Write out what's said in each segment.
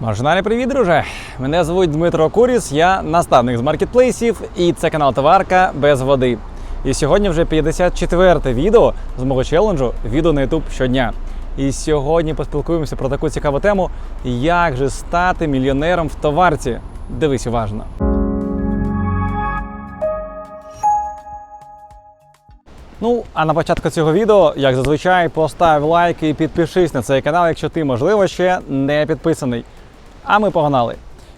Маржинальний привіт, друже! Мене звуть Дмитро Куріс, я наставник з маркетплейсів, і це канал Товарка без води. І сьогодні вже 54-те відео з мого челенджу відео на YouTube щодня. І сьогодні поспілкуємося про таку цікаву тему, як же стати мільйонером в товарці. Дивись уважно. Ну, а на початку цього відео, як зазвичай, постав лайк і підпишись на цей канал, якщо ти, можливо, ще не підписаний. А ми погнали.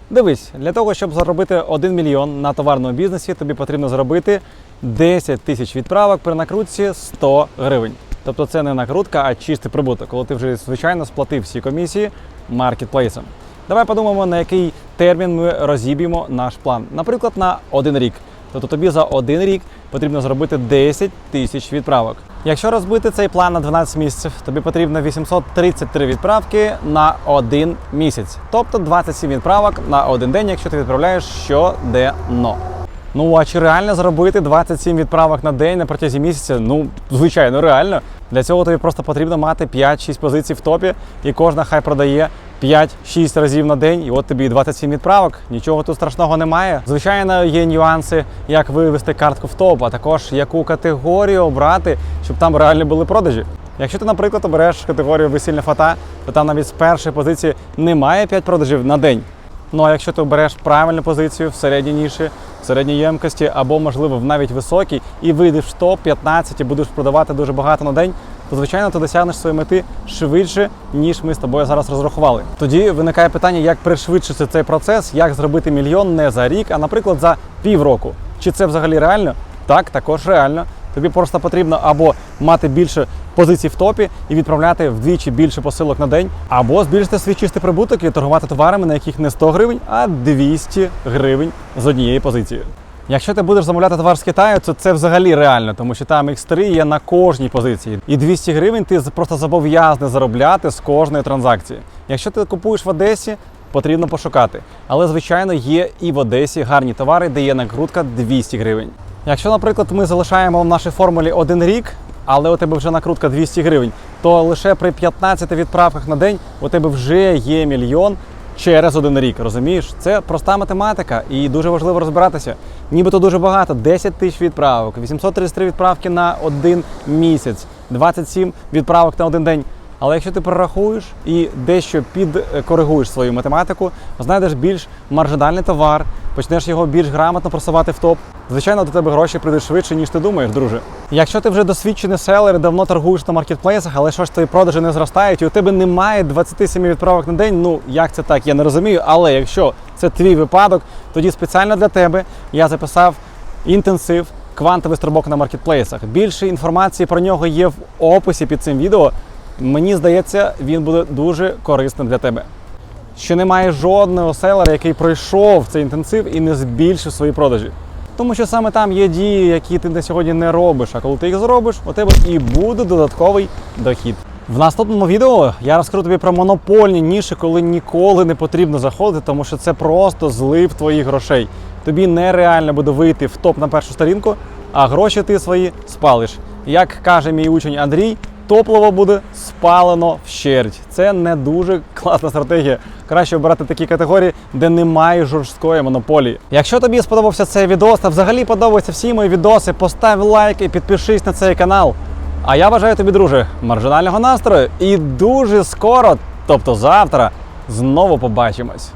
Дивись, для того, щоб заробити 1 мільйон на товарному бізнесі, тобі потрібно зробити 10 тисяч відправок при накрутці 100 гривень. Тобто це не накрутка, а чистий прибуток, коли ти вже звичайно сплатив всі комісії маркетплейсом. Давай подумаємо, на який термін ми розіб'ємо наш план. Наприклад, на один рік. Тобто тобі за один рік потрібно зробити 10 тисяч відправок. Якщо розбити цей план на 12 місяців, тобі потрібно 833 відправки на один місяць, тобто 27 відправок на один день, якщо ти відправляєш щоденно. Ну а чи реально зробити 27 відправок на день на протязі місяця? Ну, звичайно, реально. Для цього тобі просто потрібно мати 5-6 позицій в топі, і кожна хай продає 5-6 разів на день, і от тобі 27 відправок. Нічого тут страшного немає. Звичайно, є нюанси, як вивести картку в топ, а також яку категорію обрати, щоб там реально були продажі. Якщо ти, наприклад, обереш категорію весільна фата, то там навіть з першої позиції немає 5 продажів на день. Ну а якщо ти обереш правильну позицію в середній ніші, в середній ємкості або, можливо, в навіть високій, і вийдеш в топ-15 і будеш продавати дуже багато на день, то звичайно ти досягнеш своєї мети швидше, ніж ми з тобою зараз розрахували. Тоді виникає питання, як пришвидшити цей процес, як зробити мільйон не за рік, а наприклад за півроку. Чи це взагалі реально? Так, також реально. Тобі просто потрібно або мати більше позицій в топі і відправляти вдвічі більше посилок на день, або збільшити свій чистий прибуток і торгувати товарами, на яких не 100 гривень, а 200 гривень з однієї позиції. Якщо ти будеш замовляти товар з Китаю, то це взагалі реально, тому що там X3 є на кожній позиції. І 200 гривень ти просто зобов'язаний заробляти з кожної транзакції. Якщо ти купуєш в Одесі, потрібно пошукати. Але, звичайно, є і в Одесі гарні товари, де є накрутка 200 гривень. Якщо, наприклад, ми залишаємо в нашій формулі один рік, але у тебе вже накрутка 200 гривень, то лише при 15 відправках на день у тебе вже є мільйон через один рік. Розумієш? Це проста математика і дуже важливо розбиратися. Нібито дуже багато: 10 тисяч відправок, 833 відправки на один місяць, 27 відправок на один день. Але якщо ти прорахуєш і дещо підкоригуєш свою математику, знайдеш більш маржинальний товар, почнеш його більш грамотно просувати в топ. Звичайно, до тебе гроші прийдуть швидше, ніж ти думаєш, друже. Якщо ти вже досвідчений селер давно торгуєш на маркетплейсах, але що ж твої продажі не зростають, і у тебе немає 27 відправок на день, ну як це так, я не розумію. Але якщо це твій випадок, тоді спеціально для тебе я записав інтенсив. Квантовий стрибок на маркетплейсах. Більше інформації про нього є в описі під цим відео. Мені здається, він буде дуже корисним для тебе. Ще немає жодного селера, який пройшов цей інтенсив і не збільшив свої продажі. Тому що саме там є дії, які ти на сьогодні не робиш. А коли ти їх зробиш, у тебе і буде додатковий дохід. В наступному відео я розкажу тобі про монопольні ніші, коли ніколи не потрібно заходити, тому що це просто злив твоїх грошей. Тобі нереально буде вийти в топ на першу сторінку, а гроші ти свої спалиш. Як каже мій учень Андрій, топливо буде спалено вщерть. Це не дуже класна стратегія. Краще обирати такі категорії, де немає жорсткої монополії. Якщо тобі сподобався цей відос та взагалі подобаються всі мої відоси, постав лайк і підпишись на цей канал. А я бажаю тобі, друже, маржинального настрою і дуже скоро, тобто завтра, знову побачимось.